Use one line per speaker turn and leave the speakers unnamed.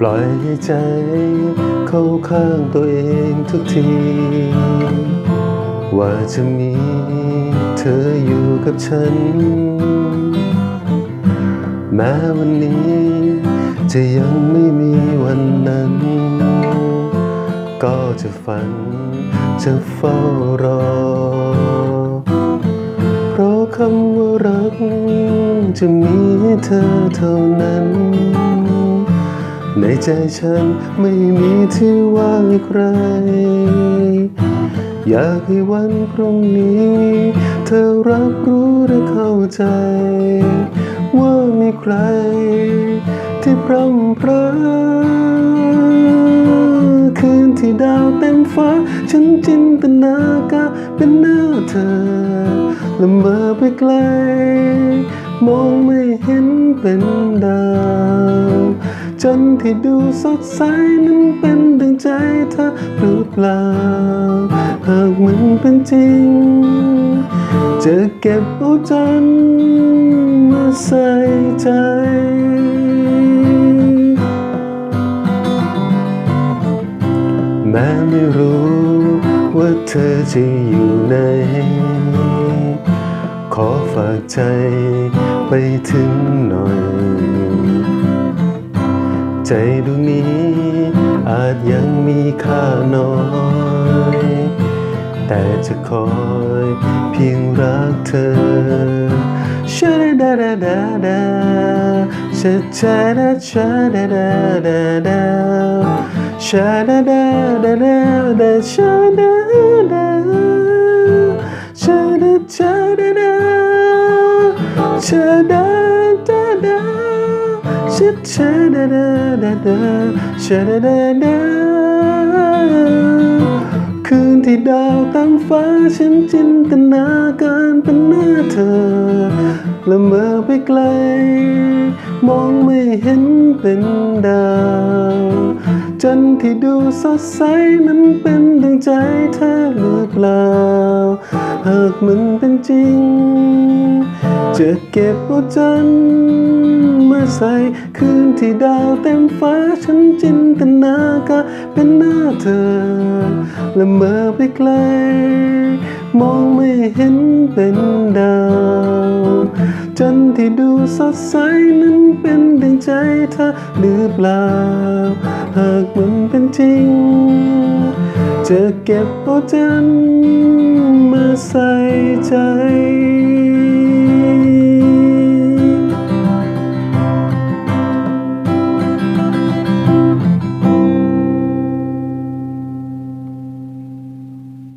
ปล่อยให้ใจ เข้าข้างตัวเองทุกที ว่าจะมีเธออยู่กับฉัน แม้วันนี้ จะยังไม่มีวันนั้น ก็จะฝัน จะเฝ้ารอ เพราะคำว่ารัก จะมีเธอเท่านั้น ในใจฉันไม่มีที่ว่างใคร อยากให้วันพรุ่งนี้ เธอรับรู้และเข้าใจ ว่ามีใคร ที่พร่ำพรอคืนที่ดาวเต็มฟ้า ฉันจินตนาการเป็นหน้าเธอละเมอไปไกล มองไม่เห็นเป็นดาว จนที่ดูสดใสนั้นเป็นดังใจเธอหรือเปล่า หากมันเป็นจริง จะเก็บเอาจันทร์มาใส่ใจแม้ไม่รู้ว่าเธอจะอยู่ไหน ขอฝากใจไปถึงหน่อย ใจดวงนี้ อาจยังมีค่าน้อย แต่จะคอยเพียงรักเธอชาดาดาดาดาชาชาดาชาดาดาดาดาชาดาดาดาดาดาชาดาดาชาดาชาดาดาชาดาดาดา ชาชาดาดาดาดาชาดาดาดาคืนที่ดาวเต็มฟ้าฉันจินตนาการเป็นหน้าเธอละเมอไปไกล มองไม่เห็นเป็นดาวจันที่ดูสดใสนั้นเป็นดังใจเธอหรือเปล่า หากมันเป็นจริง จะเก็บเอาจันทร์มาใส่คืนที่ดาวเต็มฟ้าฉันจินตนาการเป็นหน้าเธอ และเมื่อไปไกล มองไม่เห็นเป็นดาว จันทร์ที่ดูสดใสนั้นเป็นดังใจเธอหรือเปล่า หากมันเป็นจริง จะเก็บเอาจันทร์มาใส่ใจ